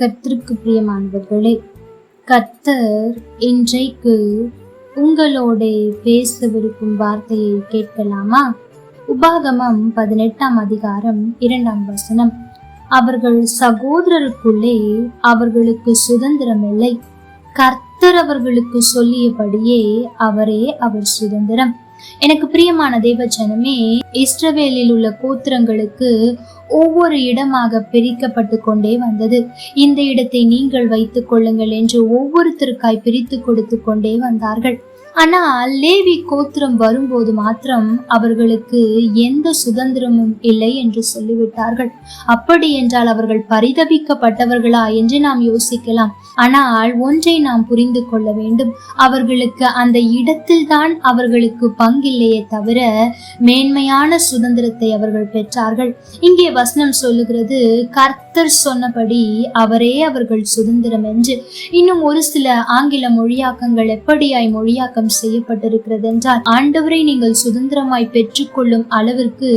கர்த்தருக்கு பிரியமானவர்களே கர்த்தர் இன்றைக்கு உங்களோட பேசவிருக்கும் வார்த்தையை கேட்கலாமா? உபாகமம் பதினெட்டாம் அதிகாரம் இரண்டாம் வசனம். அவர்கள் சகோதரருக்குள்ளே அவர்களுக்கு சுதந்திரம் இல்லை. கர்த்தர் அவர்களுக்கு சொல்லியபடியே அவரே அவர் சுதந்திரம். எனக்கு பிரியமான தேவஜனமே இஸ்ரவேலில் உள்ள கோத்திரங்களுக்கு ஒவ்வொரு இடமாக பிரிக்கப்பட்டு கொண்டே வந்தது. இந்த இடத்தை நீங்கள் வைத்துக் கொள்ளுங்கள் என்று ஒவ்வொருத்தருக்காய் பிரித்து கொடுத்து கொண்டே வந்தார்கள். ஆனால் லேவி கோத்திரம் வரும்போது மாத்திரம் அவர்களுக்கு எந்த சுதந்திரமும் இல்லை என்று சொல்லிவிட்டார்கள். அப்படி என்றால் அவர்கள் பரிதபிக்கப்பட்டவர்களா என்று நாம் யோசிக்கலாம். ஆனால் ஒன்றை நாம் புரிந்து கொள்ள வேண்டும். அவர்களுக்கு அந்த இடத்தில்தான் அவர்களுக்கு பங்கில்லையே தவிர மேன்மையான சுதந்திரத்தை அவர்கள் பெற்றார்கள். இங்கே வசனம் சொல்லுகிறது கர்த்தர் சொன்னபடி அவரே அவர்கள் சுதந்திரம் என்று. இன்னும் ஒரு சில ஆங்கில மொழியாக்கங்கள் எப்படியாய் மொழியாக்கம் செய்யப்பட்டிருக்கிறது என்றால் ஆண்டவரை நீங்கள் சுதந்திரமாய் பெற்றுக்கொள்ளும் அளவிற்கு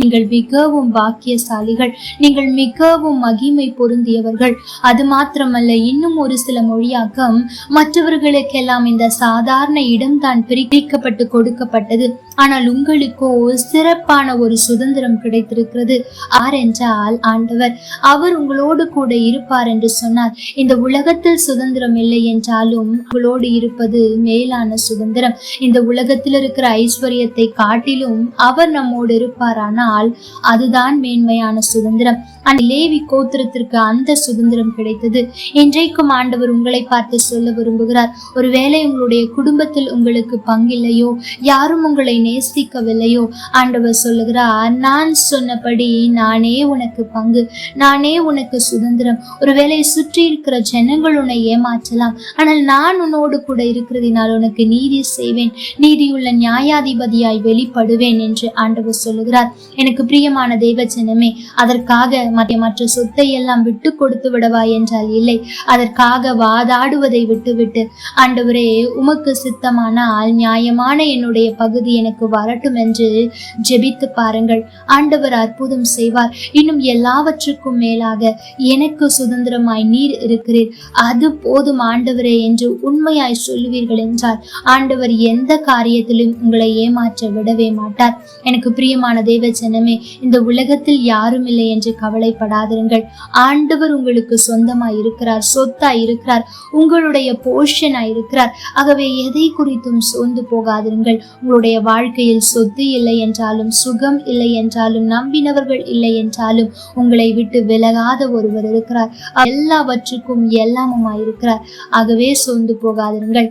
நீங்கள் மிகவும் பாக்கியசாலிகள் நீங்கள் மிகவும் மகிமை பொருந்தியவர்கள். அது மாத்திரமல்ல இன்னும் ஒரு சில மொழியாக்கம் மற்றவர்களுக்கெல்லாம் இந்த சாதாரண இடம்தான் பிரிக்கப்பட்டு கொடுக்கப்பட்டது. ஆனால் உங்களுக்கோ சிறப்பான ஒரு சுதந்திரம் கிடைத்திருக்கிறது. ஆர் என்றால் ஆண்டவர். அவர் உங்களோடு கூட இருப்பார் என்று சொன்னார். இந்த உலகத்தில் சுதந்திரம் இல்லை என்றாலும் உங்களோடு இருப்பது மேலான சுதந்திரம். இந்த உலகத்தில் இருக்கிற ஐஸ்வர்யத்தை காட்டிலும் அவர் நம்மோடு இருப்பாரானால் அதுதான் மேன்மையான சுதந்திரம். அந்த லேவி கோத்திரத்திற்கு அந்த சுதந்திரம் கிடைத்தது. இன்றைக்கும் ஆண்டவர் உங்களை பார்த்து சொல்ல விரும்புகிறார். ஒருவேளை உங்களுடைய குடும்பத்தில் உங்களுக்கு பங்கில்லையோ யாரும் உங்களை நேசிக்கவில்லையோ ஆண்டவர் சொல்லுகிறார் நான் சொன்னபடி நானே உனக்கு பங்கு நானே உனக்கு சுதந்திரம். ஒருவேளை சுற்றி இருக்கிற ஜனங்கள் உன்னை ஏமாற்றலாம். ஆனால் நான் உன்னோடு கூட இருக்கிறதினால் உனக்கு நீதி செய்வேன். நீதியுள்ள நியாயாதிபதியாய் வெளிப்படுவேன் என்று ஆண்டவர் சொல்லுகிறார். எனக்கு பிரியமான தெய்வச்சனமே அதற்காக மற்ற மற்ற சொத்தை எல்லாம் விட்டு கொடுத்து விடவா என்றால் இல்லை. அதற்காக வாதாடுவதை விட்டுவிட்டு ஆண்டவரே உமக்கு சித்தமானால் நியாயமான என்னுடைய பகுதி எனக்கு வரட்டும் என்று ஜெபித்து பாருங்கள். ஆண்டவர் அற்புதம் செய்வார். இன்னும் எல்லாவற்றுக்கும் மேலாக எனக்கு சுதந்திரமாய் நீர் இருக்கிறீர். அது போதும் ஆண்டவரே என்று உண்மையாய் சொல்லுவீர்கள் என்றால் ஆண்டவர் எந்த காரியத்திலும் உங்களை ஏமாற்ற விடவே மாட்டார். எனக்கு பிரியமான தேவ ஜனமே இந்த உலகத்தில் யாரும் இல்லை என்று கவலைப்படாதிருங்கள். ஆண்டவர் உங்களுக்கு சொந்தமாய் இருக்கிறார் சொத்தாய் இருக்கிறார் உங்களுடைய போஷனாய் இருக்கிறார். ஆகவே எதை குறித்தும் சோர்ந்து போகாதிருங்கள். உங்களுடைய வாழ்க்கையில் சொத்து இல்லை என்றாலும் சுகம் இல்லை என்றாலும் நம்பினவர்கள் இல்லை என்றாலும் உங்களை விட்டு விலகாத ஒருவர் இருக்கிறார். எல்லாவற்றுக்கும் எல்லாமுமாய் இருக்கிறார். ஆகவே சோர்ந்து போகாதிருங்கள்.